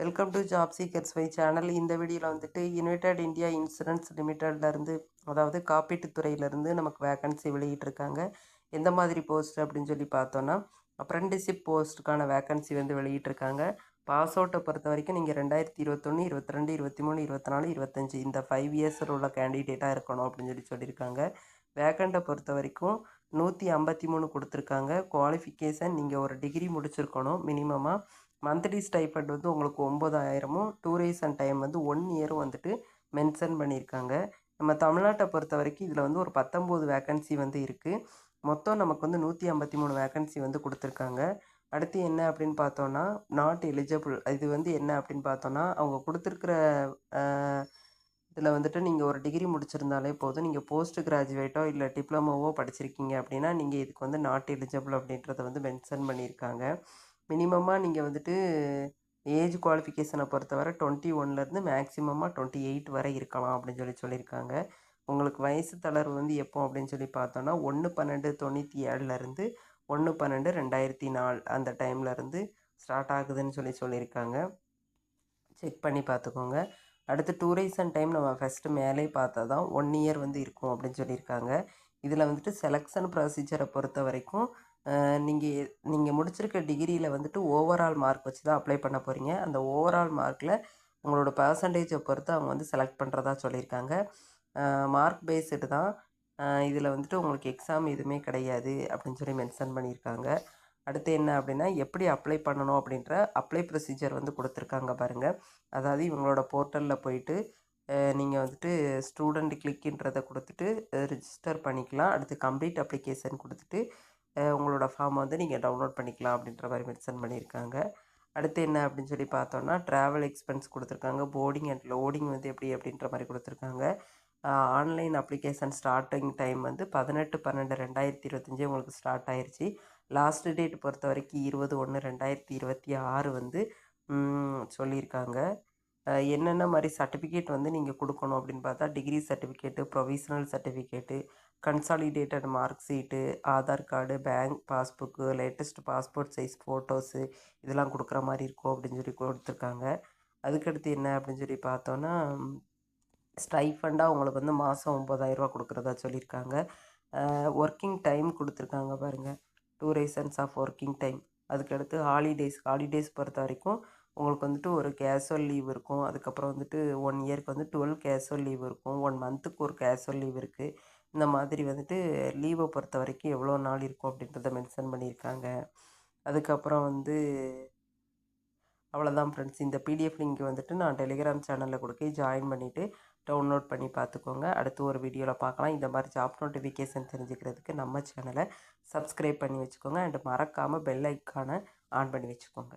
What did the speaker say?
Welcome to job seekers வை channel இந்த வீடியோவில் வந்துட்டு யுனைடெட் இந்தியா இன்சூரன்ஸ் லிமிட்டட்லேருந்து அதாவது காப்பீட்டுத் துறையிலேருந்து நமக்கு வேக்கன்சி வெளியிட்டிருக்காங்க. எந்த மாதிரி போஸ்ட் அப்படின்னு சொல்லி பார்த்தோன்னா அப்ரெண்டிஷிப் போஸ்ட்டுக்கான வேக்கன்சி வந்து வெளியிட்டிருக்காங்க. பாஸ் அவுட்டை பொறுத்த வரைக்கும் நீங்கள் ரெண்டாயிரத்தி இருபத்தொன்று இருபத்தி ரெண்டு இருபத்தி மூணு இருபத்தி நாலு இருபத்தஞ்சி இந்த ஃபைவ் இயர்ஸில் உள்ள கேண்டிடேட்டாக இருக்கணும் அப்படின்னு சொல்லி சொல்லியிருக்காங்க. வேக்கண்ட்டை பொறுத்த வரைக்கும் நூற்றி ஐம்பத்தி மூணு கொடுத்துருக்காங்க. குவாலிஃபிகேஷன் நீங்கள் ஒரு டிகிரி முடிச்சிருக்கணும் மினிமமாக மந்த்லி ஸ்டைஃபண்ட் வந்து உங்களுக்கு ஒம்பதாயிரமும் டூரேஷன் டைம் வந்து ஒன் இயரும் வந்துட்டு மென்ஷன் பண்ணியிருக்காங்க. நம்ம தமிழ்நாட்டை பொறுத்த வரைக்கும் இதில் வந்து ஒரு பத்தொம்போது வேக்கன்சி வந்து இருக்குது மொத்தம் நமக்கு வந்து நூற்றி ஐம்பத்தி மூணு வேக்கன்சி வந்து கொடுத்துருக்காங்க. அடுத்து என்ன அப்படின்னு பார்த்தோன்னா நாட் எலிஜிபிள் இது வந்து என்ன அப்படின்னு பார்த்தோன்னா அவங்க கொடுத்துருக்குற இதில் வந்துட்டு நீங்கள் ஒரு டிகிரி முடிச்சிருந்தாலே போதும். நீங்கள் போஸ்ட் கிராஜுவேட்டோ இல்லை டிப்ளமோவோ படிச்சிருக்கீங்க அப்படின்னா நீங்கள் இதுக்கு வந்து நாட் எலிஜிபிள் அப்படின்றத வந்து மென்ஷன் பண்ணியிருக்காங்க. மினிமமாக நீங்கள் வந்துட்டு ஏஜ் குவாலிஃபிகேஷனை பொறுத்தவரை டுவெண்ட்டி ஒன்லேருந்து மேக்ஸிமமாக டுவெண்ட்டி எயிட் வரை இருக்கலாம் அப்படின்னு சொல்லி சொல்லியிருக்காங்க. உங்களுக்கு வயசு தளர்வு வந்து எப்போ அப்படின்னு சொல்லி பார்த்தோன்னா ஒன்று பன்னெண்டு தொண்ணூற்றி ஏழுலேருந்து ஒன்று பன்னெண்டு ரெண்டாயிரத்தி நாலு அந்த டைம்லேருந்து ஸ்டார்ட் ஆகுதுன்னு சொல்லி சொல்லியிருக்காங்க. செக் பண்ணி பார்த்துக்கோங்க. அடுத்து டூரேஷன் டைம் நம்ம ஃபஸ்ட்டு மேலே பார்த்தா தான் ஒன் இயர் வந்து இருக்கும் அப்படின்னு சொல்லியிருக்காங்க. இதில் வந்துட்டு செலெக்ஷன் ப்ரொசீஜரை பொறுத்த வரைக்கும் நீங்கள் நீங்கள் முடிச்சிருக்க டிகிரியில் வந்துட்டு ஓவரால் மார்க் வச்சு தான் அப்ளை பண்ண போகிறீங்க அந்த ஓவரால் மார்க்கில் உங்களோட பர்சன்டேஜை பொறுத்து அவங்க வந்து செலக்ட் பண்ணுறதா சொல்லியிருக்காங்க. மார்க் பேஸ்டு தான். இதில் வந்துட்டு உங்களுக்கு எக்ஸாம் எதுவுமே கிடையாது அப்படின்னு சொல்லி மென்ஷன் பண்ணியிருக்காங்க. அடுத்து என்ன அப்படின்னா எப்படி அப்ளை பண்ணணும் அப்படின்ற அப்ளை ப்ரொசீஜர் வந்து கொடுத்துருக்காங்க பாருங்கள் அதாவது இவங்களோட போர்ட்டலில் போயிட்டு நீங்கள் வந்துட்டு ஸ்டூடெண்ட் கிளிக்கின்றதை கொடுத்துட்டு ரிஜிஸ்டர் பண்ணிக்கலாம். அடுத்து கம்ப்ளீட் அப்ளிகேஷன் கொடுத்துட்டு உங்களோட ஃபார்ம் வந்து நீங்கள் டவுன்லோட் பண்ணிக்கலாம் அப்படின்ற மாதிரி மென்ஷன் பண்ணியிருக்காங்க. அடுத்து என்ன அப்படின்னு சொல்லி பார்த்தோன்னா ட்ராவல் எக்ஸ்பென்ஸ் கொடுத்துருக்காங்க. போர்டிங் அண்ட் லோடிங் வந்து எப்படி அப்படின்ற மாதிரி கொடுத்துருக்காங்க. ஆன்லைன் அப்ளிகேஷன் ஸ்டார்டிங் டைம் வந்து பதினெட்டு பன்னெண்டு ரெண்டாயிரத்தி இருபத்தஞ்சி உங்களுக்கு ஸ்டார்ட் ஆயிடுச்சு லாஸ்ட் டேட் பொறுத்த வரைக்கும் இருபது ஒன்று ரெண்டாயிரத்தி இருபத்தி ஆறு வந்து சொல்லியிருக்காங்க. என்னென்ன மாதிரி சர்டிஃபிகேட் வந்து நீங்கள் கொடுக்கணும் அப்படின்னு பார்த்தா degree certificate provisional certificate consolidated mark sheet Aadhaar card bank passbook latest passport size photos இதெல்லாம் கொடுக்குற மாதிரி இருக்கும் அப்படின்னு சொல்லி கொடுத்துருக்காங்க. அதுக்கடுத்து என்ன அப்படின்னு சொல்லி பார்த்தோன்னா ஸ்டைஃபண்டாக உங்களுக்கு வந்து மாதம் ஒம்பதாயிரரூவா கொடுக்குறதா சொல்லியிருக்காங்க. ஒர்க்கிங் டைம் கொடுத்துருக்காங்க பாருங்கள் டூரேஷன்ஸ் ஆஃப் ஒர்க்கிங் டைம் அதுக்கடுத்து ஹாலிடேஸ் ஹாலிடேஸ் பொறுத்த வரைக்கும் உங்களுக்கு வந்துட்டு ஒரு கேஷுவல் லீவ் இருக்கும். அதுக்கப்புறம் வந்துட்டு ஒன் இயருக்கு வந்து டுவெல் கேஷுவல் லீவ் இருக்கும். ஒன் மந்த்துக்கு ஒரு கேஷுவல் லீவ் இருக்குது இந்த மாதிரி வந்துட்டு லீவை பொறுத்த வரைக்கும் எவ்வளோ நாள் இருக்கும் அப்படின்றத மென்ஷன் பண்ணியிருக்காங்க. அதுக்கப்புறம் வந்து அவ்வளோதான் ஃப்ரெண்ட்ஸ் இந்த பிடிஎஃப் லிங்க் வந்துட்டு நான் டெலிகிராம் சேனலில் கொடுக்க ஜாயின் பண்ணிவிட்டு டவுன்லோட் பண்ணி பார்த்துக்கோங்க. அடுத்து ஒரு வீடியோவில் பார்க்கலாம். இந்த மாதிரி ஜாப் நோட்டிஃபிகேஷன் தெரிஞ்சுக்கிறதுக்கு நம்ம சேனலை சப்ஸ்கிரைப் பண்ணி வச்சுக்கோங்க. அண்ட் மறக்காமல் பெல் ஐக்கானை ஆன் பண்ணி வச்சுக்கோங்க.